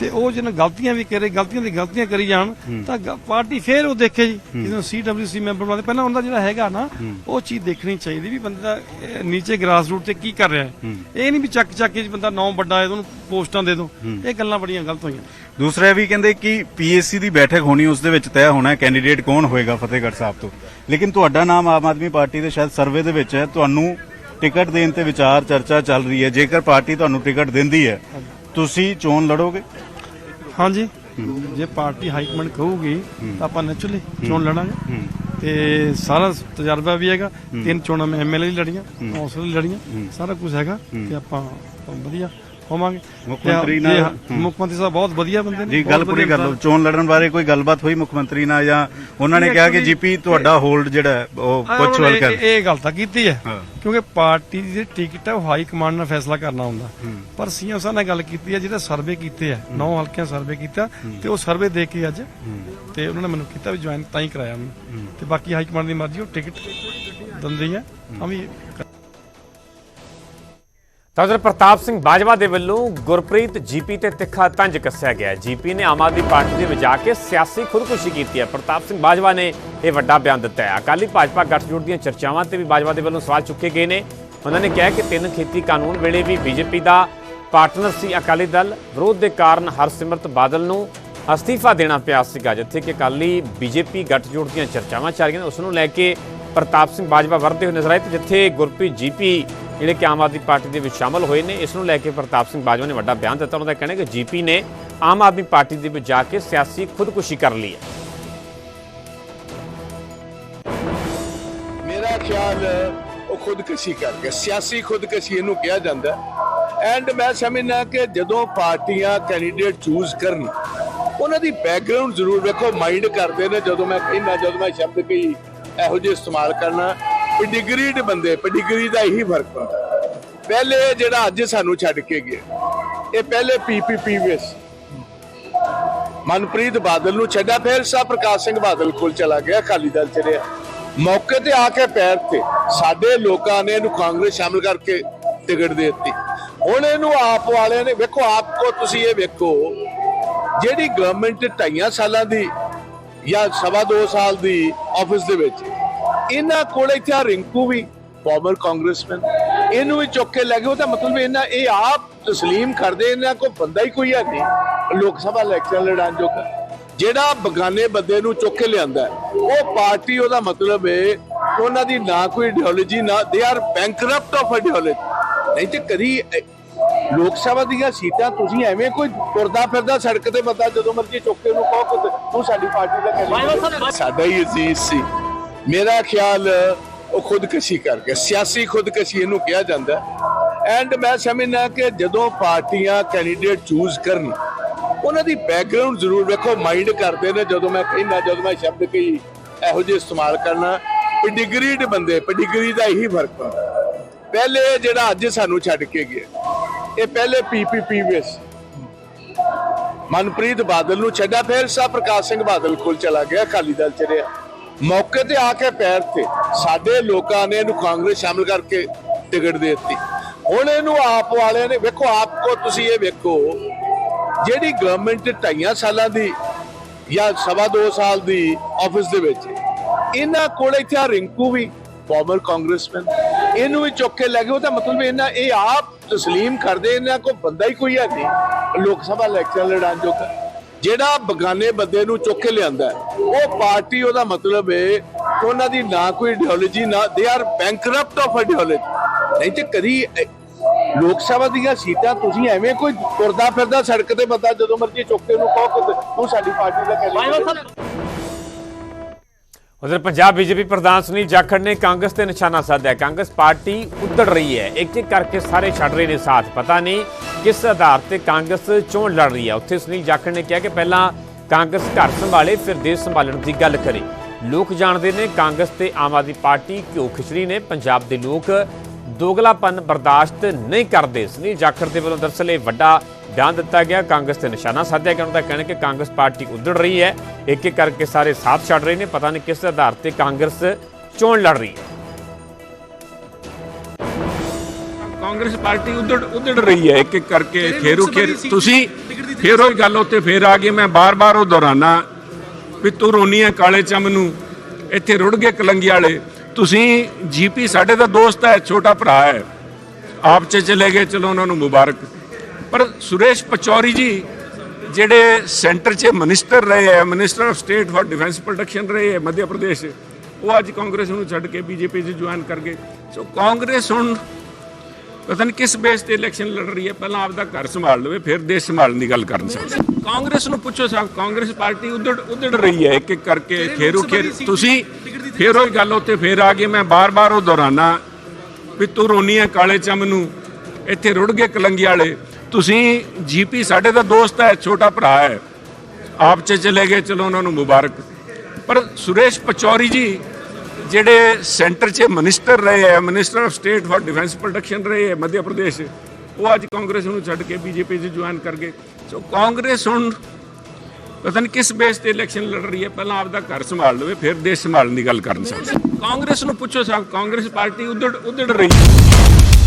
ਤੇ ਉਹ ਜਿਹਨਾਂ ਗਲਤੀਆਂ ਵੀ ਕਰੇ ਗਲਤੀਆਂ ਦੀ ਗਲਤੀਆਂ ਕਰੀ ਜਾਣ ਤਾਂ ਗ- ਪਾਰਟੀ ਫੇਰ ਉਹ ਦੇਖੇ ਜੀ। ਜਦੋਂ ਸੀਡਬਲਯੂਸੀ ਮੈਂਬਰ ਬਣਦੇ ਪਹਿਲਾਂ ਉਹਦਾ ਜਿਹੜਾ ਹੈਗਾ ਨਾ ਉਹ ਚੀਜ਼ ਦੇਖਣੀ ਚਾਹੀਦੀ ਵੀ ਬੰਦਾ ਨੀਚੇ ਗ੍ਰਾਸ ਰੂਟ ਤੇ ਕੀ ਕਰ ਰਿਹਾ ਹੈ। ਇਹ ਨਹੀਂ ਵੀ ਚੱਕ ਚੱਕ ਕੇ ਜੀ ਬੰਦਾ ਨੌ ਵੱਡਾ ਹੈ ਉਹਨੂੰ ਪੋਸਟਾਂ ਦੇ ਦੋ ਇਹ ਗੱਲਾਂ ਬੜੀਆਂ ਗਲਤ ਹੋਈਆਂ। ਦੂਸਰਾ ਇਹ ਵੀ ਕਹਿੰਦੇ ਕਿ ਪੀਐਸਸੀ ਦੀ ਬੈਠਕ ਹੋਣੀ ਉਸ ਦੇ ਵਿੱਚ ਤੈਅ ਹੋਣਾ ਹੈ ਕੈਂਡੀਡੇਟ ਕੌਣ ਹੋਏਗਾ ਫਤਿਹਗੜ੍ਹ ਸਾਹਿਬ ਤੋਂ। ਲੇਕਿਨ ਤੁਹਾਡਾ ਨਾਮ ਆਮ ਆਦਮੀ ਪਾਰਟੀ ਦੇ ਸ਼ਾਇਦ ਸਰਵੇ ਦੇ ਵਿੱਚ ਹੈ ਤੁਹਾਨੂੰ ਟਿਕਟ ਦੇਣ ਤੇ ਵਿਚਾਰ ਚਰਚਾ ਚੱਲ ਰਹੀ ਹੈ। ਜੇਕਰ ਪਾਰਟੀ ਤੁਹਾਨੂੰ ਟਿਕਟ ਦਿੰਦੀ ਹੈ ਤੁਸੀਂ ਚੋਣ ਲੜੋਗੇ? ਹਾਂਜੀ। ਜੇ ਪਾਰਟੀ ਹਾਈ ਕਮਾਂਡ ਕਹੂਗੀ ਤਾਂ ਆਪਾਂ ਨੈਚੁਰਲੀ ਚੋਣ ਲੜਾਂਗੇ। ਤੇ ਸਾਰਾ ਤਜਰਬਾ ਵੀ ਹੈਗਾ। ਤਿੰਨ ਚੋਣਾਂ ਮੈਂ ਐਮਐਲਏ ਲੜੀਆਂ ਕੌਂਸਲ ਲੜੀਆਂ। ਸਾਰਾ ਕੁਝ ਹੈਗਾ ਤੇ ਆਪਾਂ ਵਧੀਆ। ਹੋਵਾਂਗੇ। ਮੁੱਖ ਮੰਤਰੀ ਜੇ ਨਾਲ- ਹਾਂ, ਮੁੱਖ ਮੰਤਰੀ ਸਾਹਿਬ ਬਹੁਤ ਵਧੀਆ ਬੰਦੇ ਨੇ ਜੀ ਬਹੁਤ ਗੱਲ ਪੂਰੀ ਵਧੀਆ ਕਰ ਲਓ। ਚੋਣ ਲੜਨ ਬਾਰੇ ਕੋਈ ਗੱਲਬਾਤ ਹੋਈ ਮੁੱਖ ਮੰਤਰੀ ਨਾਲ ਜਾਂ ਉਹਨਾਂ ਨੇ ਕਿਹਾ ਕਿ ਜੀਪੀ ਤੁਹਾਡਾ ਹੋਲਡ ਜਿਹੜਾ ਹੈ, ਉਹ ਹਾਂ, ਇਹ- ਕਰ। ਇਹ ਇਹ ਗੱਲ ਤਾਂ ਕੀਤੀ ਹੈ ਹਾਂ। ਕਿਉਂਕਿ ਪਾਰਟੀ ਦੀ ਟਿਕਟ ਹੈ ਉਹ ਹਾਈ ਕਮਾਂਡ ਨਾਲ ਫੈਸਲਾ ਕਰਨਾ ਹੁੰਦਾ। ਪਰ ਸੀਐਮ ਸਾਹਿਬ ਨੇ ਗੱਲ ਕੀਤੀ ਹੈ ਜਿਹੜਾ ਸਰਵੇ ਕੀਤੇ ਆ ਨੌ ਹਲਕਿਆਂ ਸਰਵੇ ਕੀਤਾ ਤੇ ਉਹ ਸਰਵੇ ਦੇ ਕੇ ਅੱਜ ਤੇ ਉਹਨਾਂ ਨੇ ਮੈਨੂੰ ਕੀਤਾ ਵੀ ਜੁਆਇਨ ਤਾਂ ਹੀ ਕਰਾਇਆ ਮੈਂ ਤੇ ਬਾਕੀ ਹਾਈ ਕਮਾਂਡ ਦੀ ਮਰਜ਼ੀ ਉਹ ਟਿਕਟ ਦਿੰਦੀ ਹੈ ਤਾਂ ਵੀ ਤਾਂ ਉਧਰ ਪ੍ਰਤਾਪ ਸਿੰਘ ਬਾਜਵਾ ਦੇ ਵੱਲੋਂ ਗੁਰਪ੍ਰੀਤ ਜੀਪੀ ਤੇ ਤਿੱਖਾ ਤੰਜ ਕੱਸਿਆ ਗਿਆ। ਜੀਪੀ ਨੇ ਆਮ ਆਦਮੀ ਪਾਰਟੀ ਦੇ ਵਿੱਚ ਜਾ ਕੇ ਸਿਆਸੀ ਖੁਦਕੁਸ਼ੀ ਕੀਤੀ ਹੈ। ਪ੍ਰਤਾਪ ਸਿੰਘ ਬਾਜਵਾ ਨੇ ਇਹ ਵੱਡਾ ਬਿਆਨ ਦਿੱਤਾ ਹੈ। ਅਕਾਲੀ ਭਾਜਪਾ ਗੱਠਜੋੜ ਦੀਆਂ ਚਰਚਾਵਾਂ ਤੇ ਵੀ ਬਾਜਵਾ ਦੇ ਵੱਲੋਂ ਸਵਾਲ ਚੁੱਕੇ ਗਏ ਨੇ। ਉਹਨਾਂ ਨੇ ਕਿਹਾ ਕਿ ਤਿੰਨ ਖੇਤੀ ਕਾਨੂੰਨ ਵੇਲੇ ਵੀ ਬੀਜੇਪੀ ਦਾ ਪਾਰਟਨਰ ਸੀ ਅਕਾਲੀ ਦਲ। ਵਿਰੋਧ ਦੇ ਕਾਰਨ ਹਰਸਿਮਰਤ ਬਾਦਲ ਨੂੰ ਅਸਤੀਫਾ ਦੇਣਾ ਪਿਆ ਸੀਗਾ, ਜਿੱਥੇ ਕਿ ਅਕਾਲੀ ਬੀਜੇਪੀ ਗੱਠਜੋੜ ਦੀਆਂ ਚਰਚਾਵਾਂ ਚੱਲ ਰਹੀਆਂ ਨੇ। ਉਸ ਨੂੰ ਲੈ ਕੇ ਪ੍ਰਤਾਪ ਸਿੰਘ ਬਾਜਵਾ ਵਰਦੇ ਹੋਏ ਨਜ਼ਰ ਆਏ ਤੇ ਜਿੱਥੇ ਗੁਰਪ੍ਰੀਤ ਜੀਪੀ ਜਿਹੜੇ ਕਿ ਆਮ ਆਦਮੀ ਪਾਰਟੀ ਦੇ ਵਿੱਚ ਸ਼ਾਮਲ ਹੋਏ ਨੇ, ਇਸ ਨੂੰ ਲੈ ਕੇ ਪ੍ਰਤਾਪ ਸਿੰਘ ਬਾਜਵਾ ਨੇ ਵੱਡਾ ਬਿਆਨ ਦਿੱਤਾ। ਉਹਨਾਂ ਦਾ ਕਹਿਣਾ ਹੈ ਕਿ ਜੀਪੀ ਨੇ ਆਮ ਆਦਮੀ ਪਾਰਟੀ ਦੇ ਵਿੱਚ ਜਾ ਕੇ ਸਿਆਸੀ ਖੁਦਕੁਸ਼ੀ ਕਰ ਲਈ ਹੈ। ਮੇਰਾ ਖਿਆਲ, ਉਹ ਖੁਦਕਸ਼ੀ ਕਰ ਗਿਆ। ਸਿਆਸੀ ਖੁਦਕੁਸ਼ੀ ਇਹਨੂੰ ਕਿਹਾ ਜਾਂਦਾ ਐਂਡ ਮੈਂ ਸਮਝਣਾ ਕਿ ਜਦੋਂ ਪਾਰਟੀਆਂ ਕੈਂਡੀਡੇਟ ਚੂਜ਼ ਕਰਨ, ਉਹਨਾਂ ਦੀ ਬੈਕਗ੍ਰਾਉਂਡ ਜ਼ਰੂਰ ਵੇਖੋ ਮਾਈਂਡ ਕਰਦੇ ਨੇ। ਜਦੋਂ ਮੈਂ ਕਹਿੰਦਾ, ਜਦੋਂ ਮੈਂ ਸ਼ਬਦ ਕਈ ਇਹੋ ਜਿਹੇ ਇਸਤੇਮਾਲ ਕਰਨਾ ਪਡਿਗਰੀਡ ਬੰਦੇ, ਪਡਿਗਰੀ ਦਾ ਇਹੀ ਫ਼ਰਕ ਹੁੰਦਾ ਪਹਿਲੇ ਜਿਹੜਾ ਅੱਜ ਸਾਨੂੰ ਛੱਡ ਕੇ ਗਿਆ, ਇਹ ਪਹਿਲੇ ਪੀਪੀਪੀ ਵਿੱਚ। ਮਨਪ੍ਰੀਤ ਬਾਦਲ ਨੂੰ ਛੱਡਿਆ, ਫਿਰ ਸਾ ਪ੍ਰਕਾਸ਼ ਸਿੰਘ ਬਾਦਲ ਕੋਲ ਚਲਾ ਗਿਆ, ਅਕਾਲੀ ਦਲ ਚ ਰਿਹਾ। ਮੌਕੇ ਤੇ ਆ ਕੇ ਪੈਰ ਤੇ ਸਾਡੇ ਲੋਕਾਂ ਨੇ ਇਹਨੂੰ ਕਾਂਗਰਸ ਸ਼ਾਮਿਲ ਕਰਕੇ ਟਿਕਟ ਦੇ ਦਿੱਤੀ। ਹੁਣ ਇਹਨੂੰ ਆਪ ਵਾਲਿਆਂ ਨੇ, ਵੇਖੋ, ਆਪ ਕੋ ਤੁਸੀਂ ਇਹ ਵੇਖੋ, ਜਿਹੜੀ ਗਵਰਨਮੈਂਟ ਢਾਈਆਂ ਸਾਲਾਂ ਦੀ ਜਾਂ ਸਵਾ ਦੋ ਸਾਲ ਦੀ ਆਫਿਸ ਦੇ ਵਿੱਚ ਇਹਨਾਂ ਕੋਲ ਇੱਥੇ ਆਹ ਰਿੰਕੂ ਵੀ ਫਾਰਮਰ ਕਾਂਗਰਸਮੈਨ ਇਹਨੂੰ ਵੀ ਚੁੱਕ ਕੇ ਲੈ ਗਏ। ਉਹਦਾ ਮਤਲਬ ਇਹਨਾਂ ਇਹ ਆਪ ਤਸਲੀਮ ਕਰਦੇ ਇਹਨਾਂ ਕੋ ਬੰਦਾ ਹੀ ਕੋਈ ਹੈ ਨਹੀਂ। ਲੋਕ ਸਭਾ ਇਲੈਕਸ਼ਨ ਲੜਾਉਣ ਜੋਗਾ। ਜਿਹੜਾ ਬਗਾਨੇ ਬੰਦੇ ਨੂੰ ਚੁੱਕ ਕੇ ਲਿਆਂਦਾ ਉਹ ਪਾਰਟੀ ਉਹਦਾ ਮਤਲਬ ਹੈ ਉਹਨਾਂ ਦੀ ਨਾ ਕੋਈ ਆਈਡੀਓਲੋਜੀ ਨਾ they are bankrupt of ideology ਨਹੀਂ ਤੇ ਕਦੀ ਲੋਕ ਸਭਾ ਦੀਆਂ ਸੀਟਾਂ ਤੁਸੀਂ ਐਵੇਂ ਕੋਈ ਤੁਰਦਾ ਫਿਰਦਾ ਸੜਕ ਤੇ ਬੰਦਾ ਜਦੋਂ ਮਰਜ਼ੀ ਚੁੱਕ ਕੇ ਉਹਨੂੰ ਕਹੋ ਤੂੰ ਸਾਡੀ ਪਾਰਟੀ ਦਾ ਕੈਂਡੀਡੇਟ ਸਾਡਾ ਹੀ ਅਜ਼ੀਜ਼ ਸੀ। ਮੇਰਾ ਖਿਆਲ ਉਹ ਖੁਦਕਸ਼ੀ ਕਰਕੇ, ਸਿਆਸੀ ਖੁਦਕਸ਼ੀ ਇਹਨੂੰ ਕਿਹਾ ਜਾਂਦਾ। ਐਂਡ ਮੈਂ ਸਮਝਣਾ ਕਿ ਜਦੋਂ ਪਾਰਟੀਆਂ ਕੈਂਡੀਡੇਟ ਚੂਜ਼ ਕਰਨ, ਉਹਨਾਂ ਦੀ ਬੈਕਗ੍ਰਾਉਂਡ ਜ਼ਰੂਰ ਵੇਖੋ ਮਾਈਂਡ ਕਰਦੇ ਨੇ, ਜਦੋਂ ਮੈਂ ਕਹਿੰਦਾ, ਜਦੋਂ ਮੈਂ ਸ਼ਬਦ ਕਈ ਇਹੋ ਜਿਹੇ ਇਸਤੇਮਾਲ ਕਰਨਾ ਪਡਿਗਰੀਡ ਬੰਦੇ ਪਡਿਗਰੀ ਦਾ ਇਹੀ ਫ਼ਰਕ ਹੁੰਦਾ। ਪਹਿਲੇ ਜਿਹੜਾ ਅੱਜ ਸਾਨੂੰ ਛੱਡ ਕੇ ਗਿਆ, ਇਹ ਪਹਿਲੇ ਪੀਪੀਪੀ ਵਿੱਚ ਮਨਪ੍ਰੀਤ ਬਾਦਲ ਨੂੰ ਛੱਡਿਆ, ਫਿਰ ਸਾਹ ਪ੍ਰਕਾਸ਼ ਸਿੰਘ ਬਾਦਲ ਕੋਲ ਚਲਾ ਗਿਆ, ਅਕਾਲੀ ਦਲ ਚ ਰਿਹਾ। ਮੌਕੇ ਤੇ ਆ ਕੇ ਪੈਰ ਤੇ ਸਾਡੇ ਲੋਕਾਂ ਨੇ ਇਹਨੂੰ ਕਾਂਗਰਸ ਸ਼ਾਮਿਲ ਕਰਕੇ ਟਿਕਟ ਦੇ ਦਿੱਤੀ। ਹੁਣ ਇਹਨੂੰ ਆਪ ਵਾਲਿਆਂ ਨੇ ਵੇਖੋ, ਆਪ ਕੋ ਤੁਸੀਂ ਇਹ ਵੇਖੋ, ਜਿਹੜੀ ਗਵਰਨਮੈਂਟ ਢਾਈਆਂ ਸਾਲਾਂ ਦੀ ਜਾਂ ਸਵਾ ਦੋ ਸਾਲ ਦੀ ਆਫਿਸ ਦੇ ਵਿੱਚ, ਇਹਨਾਂ ਕੋਲ ਇੱਥੇ ਆਹ ਰਿੰਕੂ ਵੀ ਫਾਰਮਰ ਕਾਂਗਰਸਮੈਨ ਇਹਨੂੰ ਵੀ ਚੁੱਕ ਕੇ ਲੈ ਗਏ। ਉਹਦਾ ਮਤਲਬ ਇਹਨਾਂ, ਇਹ ਆਪ ਤਸਲੀਮ ਕਰਦੇ, ਇਹਨਾਂ ਕੋ ਬੰਦਾ ਹੀ ਕੋਈ ਹੈ ਨਹੀਂ। ਲੋਕ ਸਭਾ ਇਲੈਕਸ਼ਨ ਲੜਾਉਣ ਜੋਗਾ ਜਿਹੜਾ ਬਗਾਨੇ ਬੰਦੇ ਨੂੰ ਚੁੱਕ ਕੇ ਲਿਆਂਦਾ ਉਹ ਪਾਰਟੀ ਉਹਦਾ ਮਤਲਬ ਹੈ ਉਹਨਾਂ ਦੀ ਨਾ ਕੋਈ ਆਈਡੀਓਲੋਜੀ ਨਾ they are bankrupt of ideology ਨਹੀਂ ਤੇ ਕਦੀ ਲੋਕ ਸਭਾ ਦੀਆਂ ਸੀਟਾਂ ਤੁਸੀਂ ਐਵੇਂ ਕੋਈ ਤੁਰਦਾ ਫਿਰਦਾ ਸੜਕ ਤੇ ਬੰਦਾ ਜਦੋਂ ਮਰਜ਼ੀ ਚੁੱਕ ਕੇ ਉਹਨੂੰ ਕਹੋ ਕਿ ਤੂੰ ਸਾਡੀ ਪਾਰਟੀ ਦਾ ਕੈਂਡੀਡੇਟ ਉਧਰ ਪੰਜਾਬ ਬੀਜੇਪੀ ਪ੍ਰਧਾਨ ਸੁਨੀਲ ਜਾਖੜ ਨੇ ਕਾਂਗਰਸ ਤੇ ਨਿਸ਼ਾਨਾ ਸਾਧਿਆ। ਕਾਂਗਰਸ ਪਾਰਟੀ ਉੱਧੜ ਰਹੀ ਹੈ। ਇੱਕ ਇੱਕ ਕਰਕੇ ਸਾਰੇ ਛੱਡ ਰਹੇ ਨੇ ਸਾਥ। ਪਤਾ ਨਹੀਂ ਕਿਸ ਆਧਾਰ ਤੇ ਕਾਂਗਰਸ ਚੋਣ ਲੜ ਰਹੀ ਹੈ? ਉੱਥੇ ਸੁਨੀਲ ਜਾਖੜ ਨੇ ਕਿਹਾ ਕਿ ਪਹਿਲਾਂ ਕਾਂਗਰਸ ਘਰ ਸੰਭਾਲੇ, ਫਿਰ ਦੇਸ਼ ਸੰਭਾਲਣ ਦੀ ਗੱਲ ਕਰੇ। ਲੋਕ ਜਾਣਦੇ ਨੇ ਕਾਂਗਰਸ ਤੇ ਆਮ ਆਦਮੀ ਪਾਰਟੀ ਘਿਓ ਖਿਚੜੀ ਨੇ। ਪੰਜਾਬ ਦੇ ਲੋਕ ਦੋਗਲਾਪਨ ਬਰਦਾਸ਼ਤ ਨਹੀਂ ਕਰਦੇ। ਸੁਨੀਲ ਜਾਖੜ ਦੇ ਵੱਲੋਂ ਦਰਅਸਲ ਇਹ ਵੱਡਾ ਬਿਆਨ ਦਿੱਤਾ ਗਿਆ। ਕਾਂਗਰਸ ਤੇ ਨਿਸ਼ਾਨਾ ਸਾਧਿਆ ਗਿਆ। ਉਹਨਾਂ ਦਾ ਕਹਿਣਾ ਕਿ ਕਾਂਗਰਸ ਪਾਰਟੀ ਉੱਧੜ ਰਹੀ ਹੈ। ਇੱਕ ਇੱਕ ਕਰਕੇ ਸਾਰੇ ਸਾਥ ਛੱਡ ਰਹੇ ਨੇ। ਪਤਾ ਨਹੀਂ ਕਿਸ ਆਧਾਰ ਤੇ ਕਾਂਗਰਸ ਚੋਣ ਲੜ ਰਹੀ ਹੈ। ਕਾਂਗਰਸ ਪਾਰਟੀ ਉਧੜ ਉਧੜ ਰਹੀ ਹੈ ਇੱਕ ਇੱਕ ਕਰਕੇ ਖੇਰੂ ਖੇਰ ਤੁਸੀਂ ਫੇਰ ਉਹੀ ਗੱਲ ਉੱਤੇ ਫੇਰ ਆ ਗਈ ਮੈਂ ਬਾਰ-ਬਾਰ ਉਹ ਦੁਹਰਾਨਾ ਵੀ ਤੂੰ ਰੋਨੀ ਹੈ ਕਾਲੇ ਚਮ ਨੂੰ ਇੱਥੇ ਰੁੜ ਗਏ ਕਲੰਗੀ ਵਾਲੇ। ਤੁਸੀਂ ਜੀਪੀ ਸਾਡੇ ਦਾ ਦੋਸਤ ਹੈ ਛੋਟਾ ਭਰਾ ਹੈ। ਆਪ ਚ ਚਲੇ ਗਏ ਚਲੋ ਉਹਨਾਂ ਨੂੰ ਮੁਬਾਰਕ। ਪਰ ਸੁਰੇਸ਼ ਪਚੌਰੀ ਜੀ ਜਿਹੜੇ ਸੈਂਟਰ 'ਚ ਮਿਨਿਸਟਰ ਰਹੇ ਹੈ minister of state for defence protection ਰਹੇ ਹੈ ਮੱਧ ਪ੍ਰਦੇਸ਼ ਉਹ ਅੱਜ ਕਾਂਗਰਸ ਨੂੰ ਛੱਡ ਕੇ ਬੀਜੇਪੀ 'ਚ ਜੁਆਇਨ ਕਰ ਗਏ। ਸੋ ਕਾਂਗਰਸ ਹੁਣ ਪਤਾ ਨਹੀਂ ਕਿਸ ਬੇਸ ਤੇ ਇਲੈਕਸ਼ਨ ਲੜ ਰਹੀ ਹੈ ਪਹਿਲਾਂ ਆਪਦਾ ਘਰ ਸੰਭਾਲ ਲਵੇ ਫਿਰ ਦੇਸ਼ ਸੰਭਾਲਣ ਦੀ ਗੱਲ ਕਰਨ ਸਕਦੇ ਕਾਂਗਰਸ ਨੂੰ ਪੁੱਛੋ ਸਾਹਿਬ ਕਾਂਗਰਸ ਪਾਰਟੀ ਉਧੜ ਉਧੜ ਰਹੀ ਹੈ ਇੱਕ ਇੱਕ ਕਰਕੇ ਖੇਰੂ ਖੇਰ ਤੁਸੀਂ ਫੇਰ ਉਹੀ ਗੱਲ ਉੱਤੇ ਫੇਰ ਆ ਗਈ ਮੈਂ ਬਾਰ-ਬਾਰ ਉਹ ਦੁਹਰਾਨਾ ਵੀ ਤੂੰ ਰੋਨੀ ਹੈ ਕਾਲੇ ਚਮ ਨੂੰ ਇੱਥੇ ਰੁੜ ਗਏ ਕਲੰਗੀ ਵਾਲੇ। ਤੁਸੀਂ ਜੀਪੀ ਸਾਡੇ ਦਾ ਦੋਸਤ ਹੈ ਛੋਟਾ ਭਰਾ ਹੈ ਆਪ ਚ ਚਲੇ ਗਏ ਚਲੋ ਉਹਨਾਂ ਨੂੰ ਮੁਬਾਰਕ। ਪਰ ਸੁਰੇਸ਼ ਪਚੌਰੀ ਜੀ ਜਿਹੜੇ ਸੈਂਟਰ 'ਚ ਮਿਨਿਸਟਰ ਰਹੇ ਹੈ minister of state for defence protection ਰਹੇ ਹੈ ਮੱਧ ਪ੍ਰਦੇਸ਼ ਉਹ ਅੱਜ ਕਾਂਗਰਸ ਨੂੰ ਛੱਡ ਕੇ ਬੀਜੇਪੀ 'ਚ ਜੁਆਇਨ ਕਰ ਗਏ। ਸੋ ਕਾਂਗਰਸ ਹੁਣ ਪਤਾ ਨਹੀਂ ਕਿਸ ਬੇਸ ਤੇ ਇਲੈਕਸ਼ਨ ਲੜ ਰਹੀ ਹੈ ਪਹਿਲਾਂ ਆਪਦਾ ਘਰ ਸੰਭਾਲ ਲਵੇ ਫਿਰ ਦੇਸ਼ ਸੰਭਾਲਣ ਦੀ ਗੱਲ ਕਰਨ ਸਕਦੇ ਕਾਂਗਰਸ ਨੂੰ ਪੁੱਛੋ ਸਾਹਿਬ ਕਾਂਗਰਸ ਪਾਰਟੀ ਉਧੜ ਉਧੜ ਰਹੀ ਹੈ।